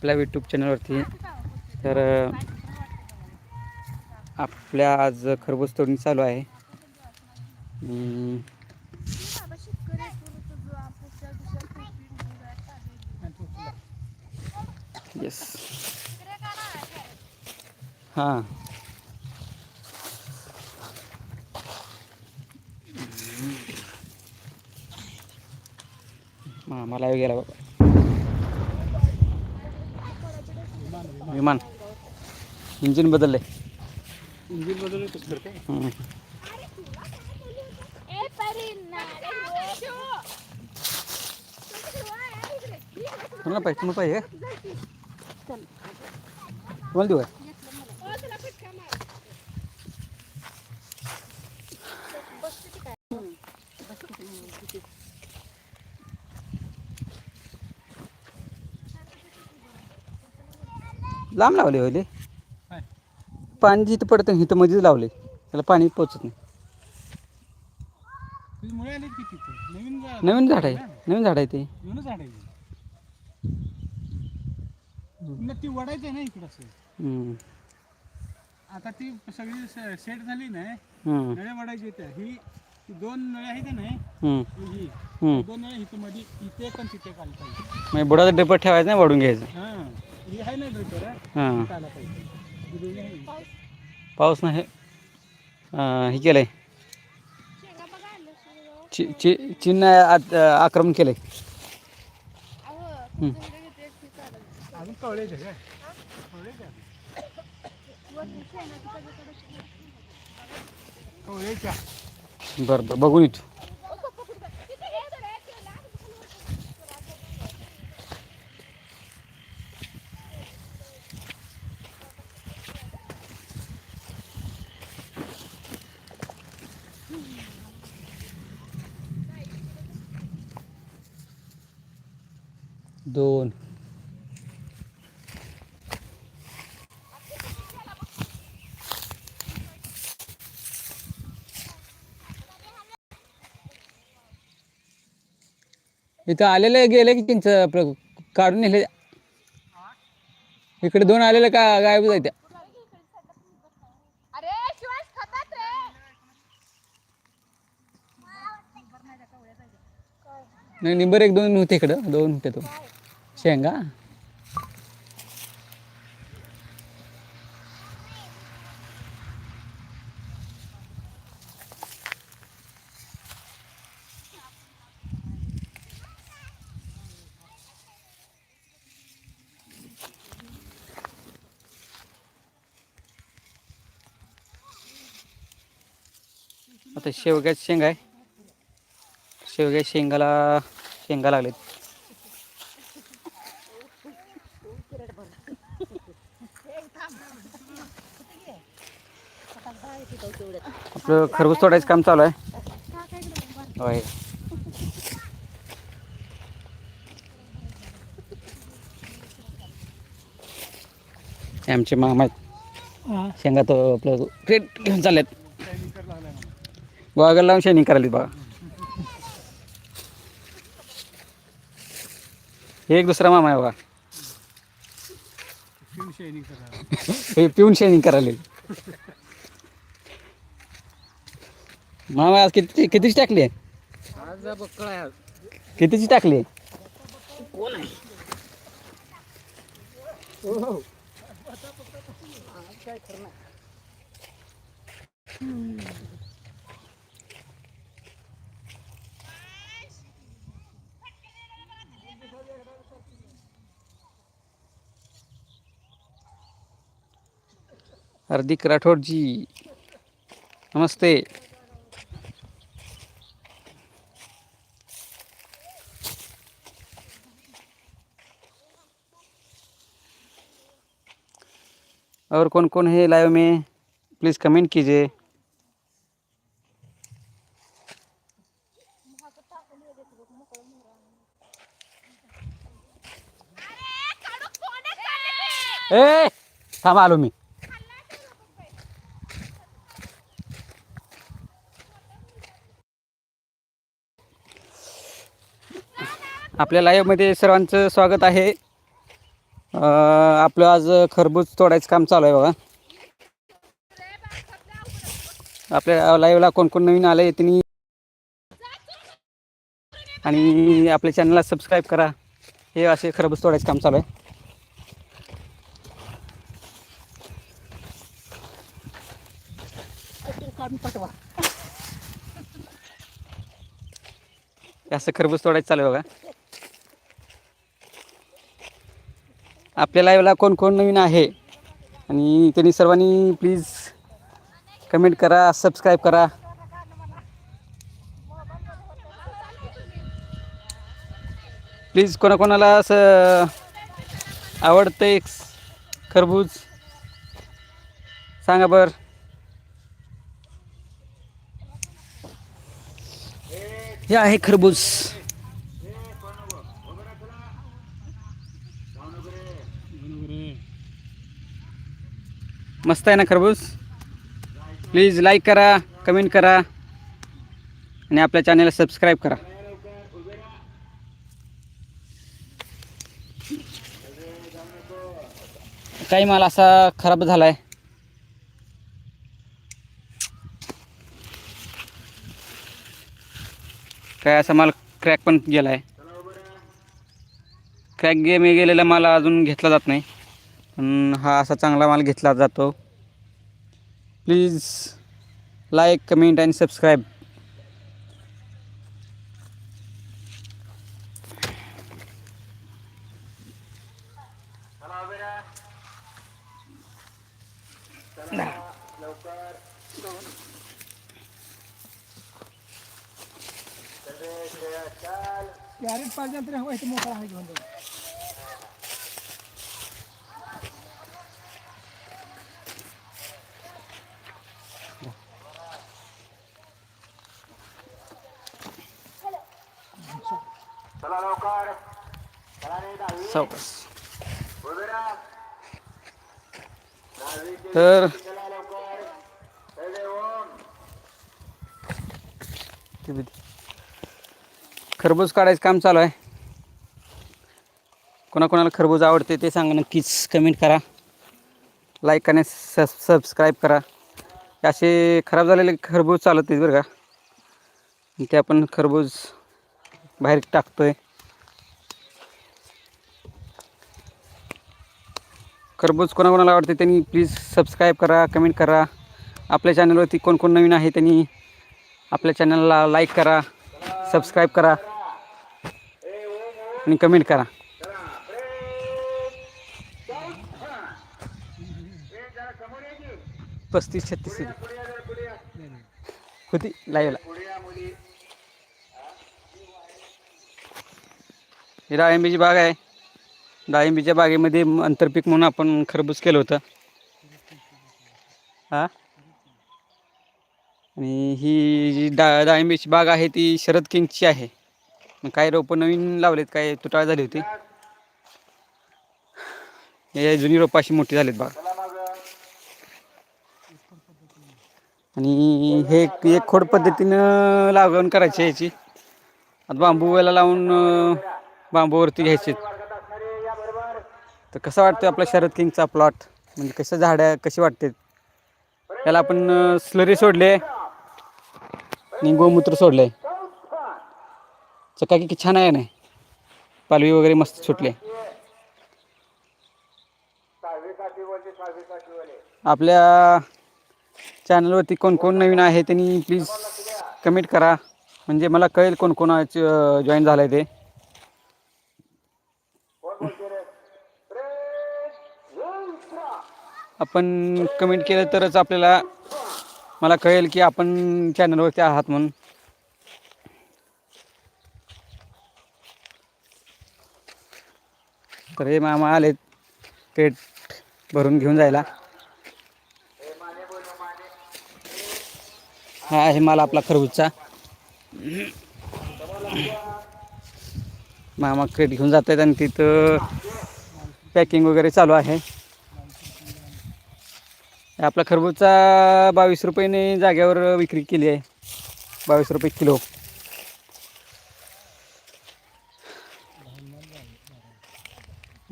आपल्या यूट्यूब चॅनलवरती तर आपल्या आज खरबूज तोडणी चालू आहे. हम्म, येस हां. मला गेला बाबा. विमान इंजिन बदलले इंजिन बदल कसं काय हम्म. कोणाला पाहिजे तुम्हाला पाहिजे का? तुम्हाला देऊ का? लांब लावले काय? पाणी जिथं पडतं इथं मध्येच लावले. त्याला पाणी पोचत नाही. नवीन झाड आहे. नवीन झाड आहे ते. ते. वडायची ना इकडं. आता ती सगळी सेट झाली नाही हम्म. नळ्या वडायची ही दोन नळ्या आहेत ना. ही हम्म. दोन नळ्या इथं मध्ये इथे आणि तिथे पाहिजे म्हणजे बुडाचा डेपर ठेवायचा नाही वाढून घ्यायचं. हां आहे आहे. पाऊस नाही हे केलंय. चि चि चिन्ह आत- आक्रमण कवळेच आहे आहे. बरं बरं बघून येतो. दोन. इथं आलेले गेले की आपलं काढून नेले. इकडे दोन आलेले का गायब जायत्या नाही निंबर एक दोन होते इकडं. दोन होते तो. शेंगा आता शेवग्याची शेंगा आहे शेवग्या शेंगाला शेंगा लागलेत आपलं खरबूज तोडायचं काम चालू आहे. होय. आमचे मामा आहेत. शेंगा तो आपलं क्रेट घेऊन चाललेत. गोगल लावून शेनिंग करायला बघा. एक दुसरा मामा आहे बघा. हे पिऊन शेनिंग करायला. मामा आज किती कितीची टाकली? आहे. कितीची टाकली? आहे? हार्दिक राठौर जी नमस्ते। और कौन कौन है लाइव में? प्लीज़ कमेंट कीजिए। ए थांब आलो मी। आपल्या लाईव्हमध्ये सर्वांचं स्वागत आहे. आपलं आज खरबूज तोडायचं काम चालू आहे बघा. आपल्या लाईव्हला कोण कोण नवीन आलं आहे त्यांनी आणि आपल्या चॅनलला सबस्क्राईब करा. हे असे खरबूज तोडायचं काम चालू आहे. असं खरबूज तोडायचं चालू आहे बघा. आपल्या लाईव्हला कोण कोण नवीन आहे? आणि त्यांनी सर्वांनी प्लीज कमेंट करा सबस्क्राईब करा. प्लीज कोणाकोणाला असं आवडतं एक खरबूज? सांगा बर. हे आहे खरबूज. मस्त आहे ना खरबूज? प्लीज लाईक करा कमेंट करा आणि आपल्या चॅनलला सबस्क्राईब करा. काही माल असा खराब झाला आहे काय असा माल क्रॅक पण गेला आहे क्रॅक गेम गेलेला माल अजून घेतला जात नाही. हा असा चांगला माल घेतला जातो. Please like comment and subscribe carat पाहिजे तरी हवं इथे मोकळा आहे घेऊन जाऊ सावकाश तर खरबूज काढायचं काम चालू आहे. कोणाकोणाला खरबूज आवडते ते सांगा नक्कीच कमेंट करा. लाईक आणि सब सबस्क्राईब करा. असे खराब झालेले खरबूज चालत आहेत बरं का. ते आपण खरबूज बाहेर टाकतो आहे खरबूज कोणाकोणाला आवडते त्यांनी प्लीज सबस्क्राईब करा कमेंट करा. आपल्या चॅनलवरती कोण कोण नवीन आहे त्यांनी आपल्या चॅनलला लाईक करा सबस्क्राईब करा आणि कमेंट करा. पस्तीस छत्तीस होती लाईव्हला. ही डाळिंबीची बाग आहे. डाळिंबीच्या बागेमध्ये आंतरपीक म्हणून आपण खरबूज केलं होतं. हा? आणि ही जी डा डाळिंबीची बाग आहे ती शरद किंगची आहे. मग काही रोपं नवीन लावलेत काय तुटाळ झाली होती? हे जुनी रोपं अशी मोठी झालीत बाग. आणि हे एक एक खोड पद्धतीनं लागवण करायची याची. आता बांबू वेला लावून बांबूवरती घ्यायचे तर कसं वाटतं आपला शरद किंगचा प्लॉट म्हणजे कसं झाडं कशी वाटते? त्याला आपण स्लरी सोडले आणि गोमूत्र सोडले चकाकी किती छान आहे नाही पालवी वगैरे मस्त सुटले आपल्या चॅनलवरती कोण कोण नवीन आहे त्यांनी प्लीज कमेंट करा. म्हणजे मला कळेल कोण कोण जॉईन झालं आहे ते. आपण कमेंट केलं तरच आपल्याला मला कळेल की आपण चॅनलवरती आहात म्हणून. तर हे मामा आलेत पेट भरून घेऊन जायला. हा आहे माल आपला खरबूजचा. मामा क्रेट घेऊन जात आहेत आणि तिथं पॅकिंग वगैरे चालू आहे. आपला खरबूजचा बावीस रुपयेने जाग्यावर विक्री केली आहे. बावीस रुपये किलो.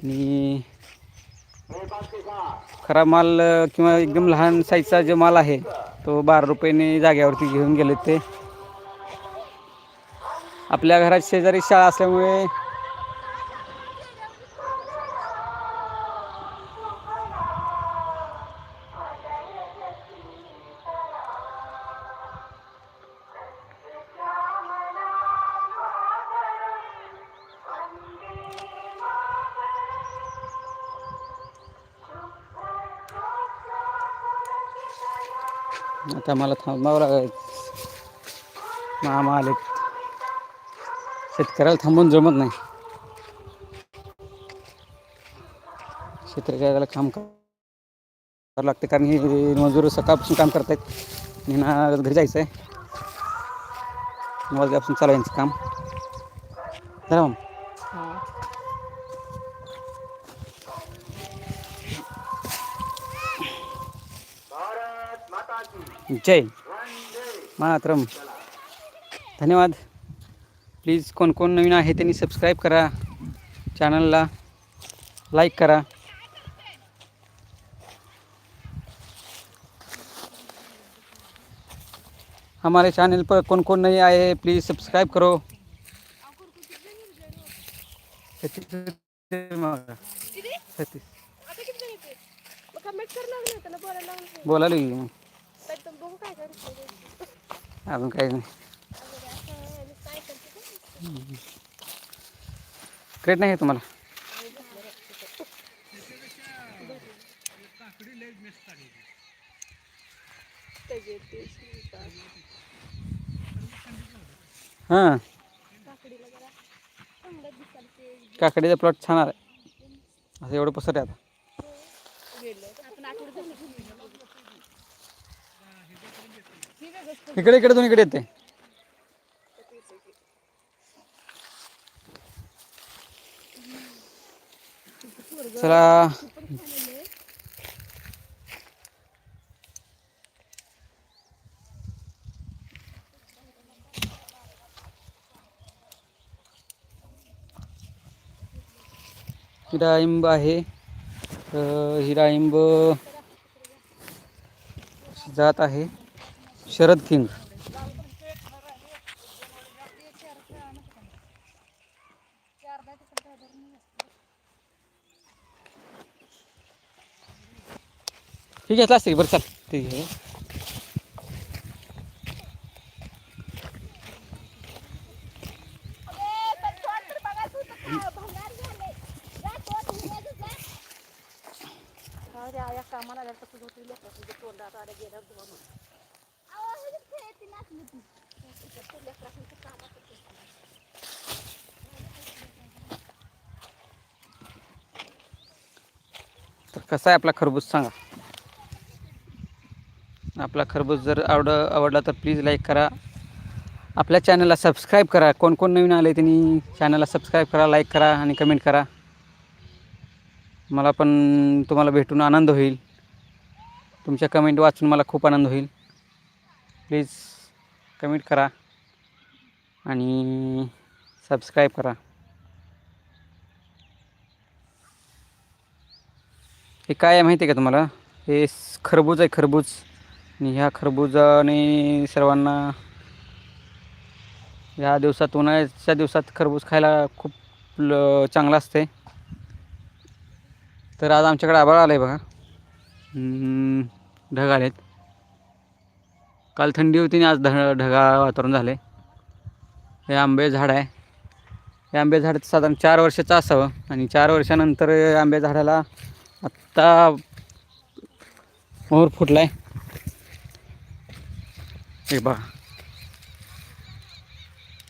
आणि खरा माल किंवा एकदम लहान साईजचा जो माल आहे तो बारा रुपयेने जाग्यावरती घेऊन गेले ते. आपल्या घरात शेजारी शाळा असल्यामुळे आता मला थांबावं लागेल मामा आलेत शेतकऱ्याला थांबून जमत नाही. शेतकऱ्याला काम करावं लागते कारण हे मजूर सकाळपासून काम करतायत. ना घरी जायचं आहे नऊ वाजल्यापासून चालू यांचं काम. जरा जय। मातरम धन्यवाद। प्लीज़ कोण कोण नवीन आहे त्यांनी सबस्क्राईब करा. चॅनलला लाईक करा. हमारे चैनल पर कौन कौन नहीं आए हैं प्लीज़ सब्सक्राइब करो बोला आता बघू काय करतो अजून काही नाही. काय करते क्रेट नाही आहे तुम्हाला? हां. काकडीचा प्लॉट छान आहे असं एवढं पसर आहे आता. इकडे इकडे दोन इकडे येते. चला. हिराइंब आहे. हिराइंब जात आहे. शरद किंग. ठीक आहे असते बरं चाल. ठीक आहे. कसा आहे आपला खरबूज सांगा. आपला खरबूज जर आवड आवडला तर प्लीज लाईक करा. आपल्या चॅनलला सबस्क्राईब करा. कोण कोण नवीन आले त्यांनी चॅनलला सबस्क्राईब करा लाईक करा आणि कमेंट करा. मला पण तुम्हाला भेटून आनंद होईल. तुमच्या कमेंट वाचून मला खूप आनंद होईल. प्लीज कमेंट करा आणि सबस्क्राईब करा. हे काय आहे माहिती आहे का तुम्हाला? हे खरबूज आहे खरबूज. आणि ह्या खरबुजाने सर्वांना ह्या दिवसात उन्हाळ्याच्या दिवसात खरबूज खायला खूप ल चांगलं असते तर आज आमच्याकडे आभाळ आलं आहे बघा. ढग ढग आलेत. काल थंडी होती आणि आज ढ ढगाळ वातावरण झालं आहे हे आंबे झाड आहे. हे आंबे झाड साधारण चार वर्षाचं असावं आणि चार वर्षानंतर आंबे झाडाला आत्ता मोर फुटला आहे हे बघा.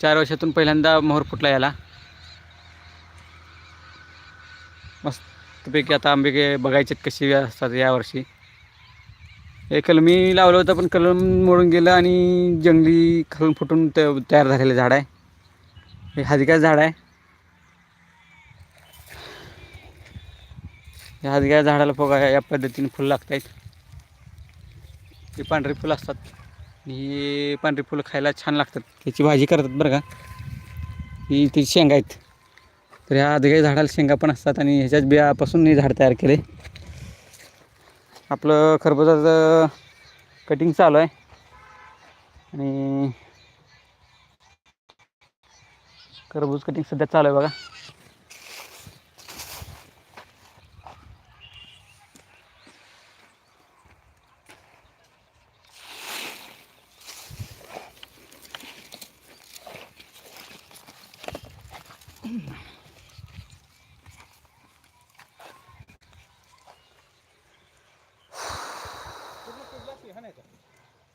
चार वर्षातून पहिल्यांदा मोहर फुटला याला. मस्तपैकी आता आंबे काय बघायचे कशी असतात यावर्षी हे कलमी लावलं होतं पण कलम मोडून गेलं आणि जंगली खालून फुटून तयार झालेलं झाड आहे. हे हजग्याचं झाड आहे. या झाडाला बघा या पद्धतीने फुलं लागत आहेत ही पांढरी फुलं असतात. आणि ही पांढरी फुलं खायला छान लागतात. त्याची भाजी करतात बरं का. ही ती शेंगा आहेत. तर ह्या आदगाई झाडाला शेंगा पण असतात आणि ह्याच्याच बियापासून हे झाड तयार केले. आपलं खरबुजाचं कटिंग चालू आहे. आणि खरबूज कटिंग सध्या चालू आहे बघा.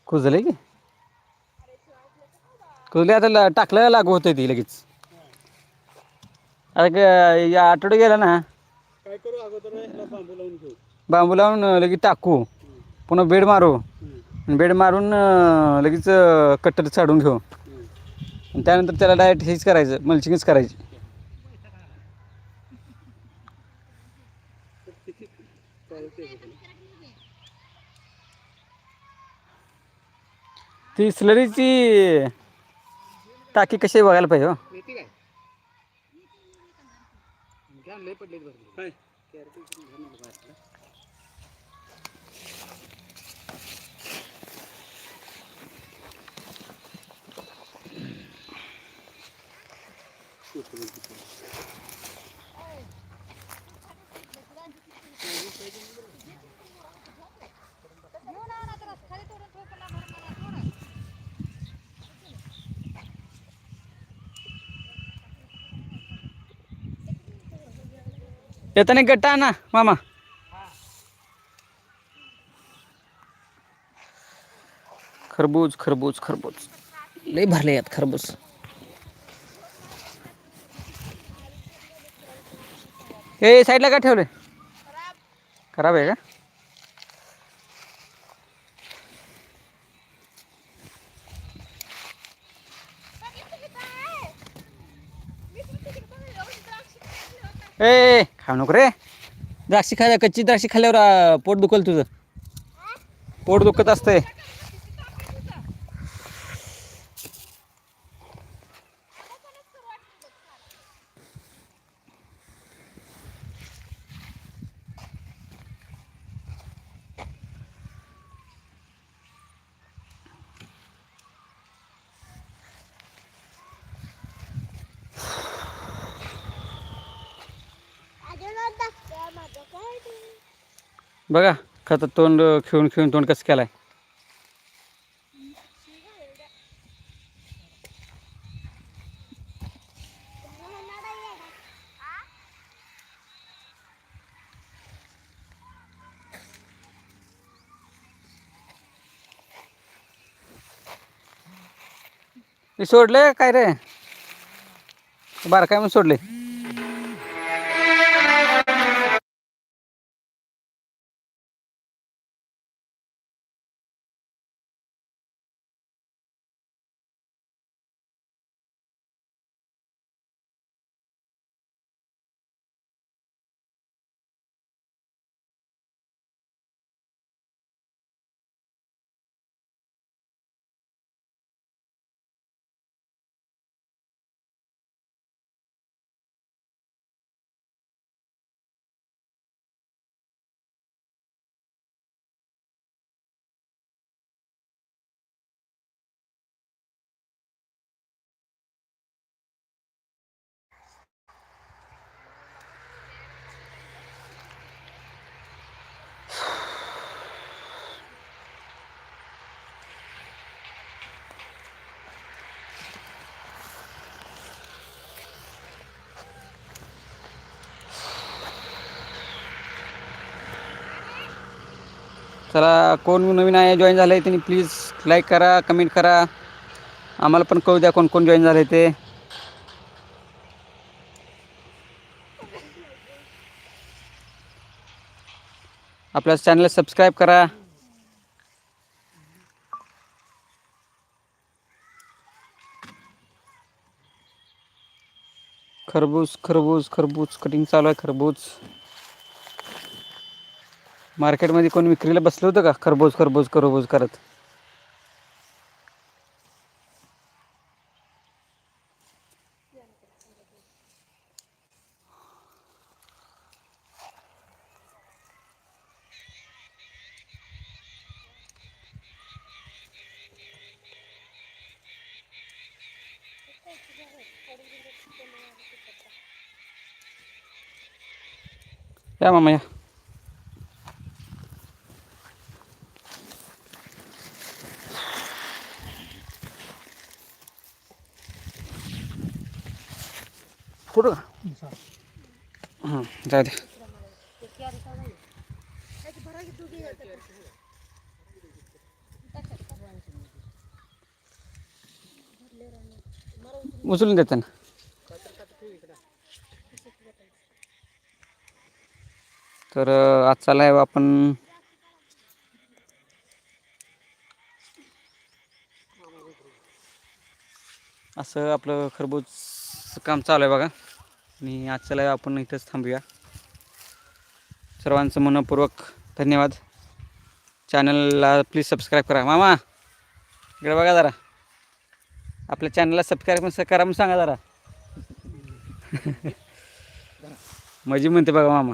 कुजले की? कुजले आता टाकलं लागू होतं ती लगेच. ग- या आठवडे गेला ना. काय करू अगोदर बांबू लावून घेऊ. बांबू लावून अं, लगेच टाकू. पुन्हा बेड मारू. बेड मारून लगेच कट्टर चाडून घेऊ. त्यानंतर त्याला डायरेक्ट हेच करायचं मल्चिंगच करायची. ती स्लरीची टाकी कशी बघायला पाहिजे हो येते काय घ्या लय पडले काय येताना गट्टा आणा मामा. खरबूज खरबूज खरबूज. लय भरले आहेत खरबूज. हे साईडला का ठेवले खराब आहे का? ए ए, खाऊ नको रे. द्राक्षी खा कच्ची द्राक्षी खाल्ल्यावर पोट दुखल तुझं. पोट दुखत असतंय. बघा खतात तोंड खेळून खेळून तोंड कसं केलाय. सोडले काय रे? बारा काय म्हणून सोडले चला कोण नवीन आहे जॉईन झालं आहे त्यांनी प्लीज लाईक करा कमेंट करा. आम्हाला पण कळू द्या कोण कोण जॉईन झालं ते. आपल्या चॅनलला सबस्क्राईब करा. खरबूज खरबूज खरबूज कटिंग चालू आहे खरबूज. मार्केटमध्ये कोण विक्रीला बसलं होतं का? खरबोज खरबोज खरबोज करत. या मामा या. जाऊ द्या उचलून देतं ना तर आजचा लाईव्ह आपण असं आपलं खरबूज काम चालू आहे बघा. आणि आजचा लाईव्ह आपण इथंच थांबूया. सर्वांचं मनपूर्वक धन्यवाद. चॅनलला प्लीज सबस्क्राईब करा. मामा इकडे बघा जरा. आपल्या चॅनलला सबस्क्राईब पण करा म्हणून सांगा जरा. मजी म्हणते बघा मामा.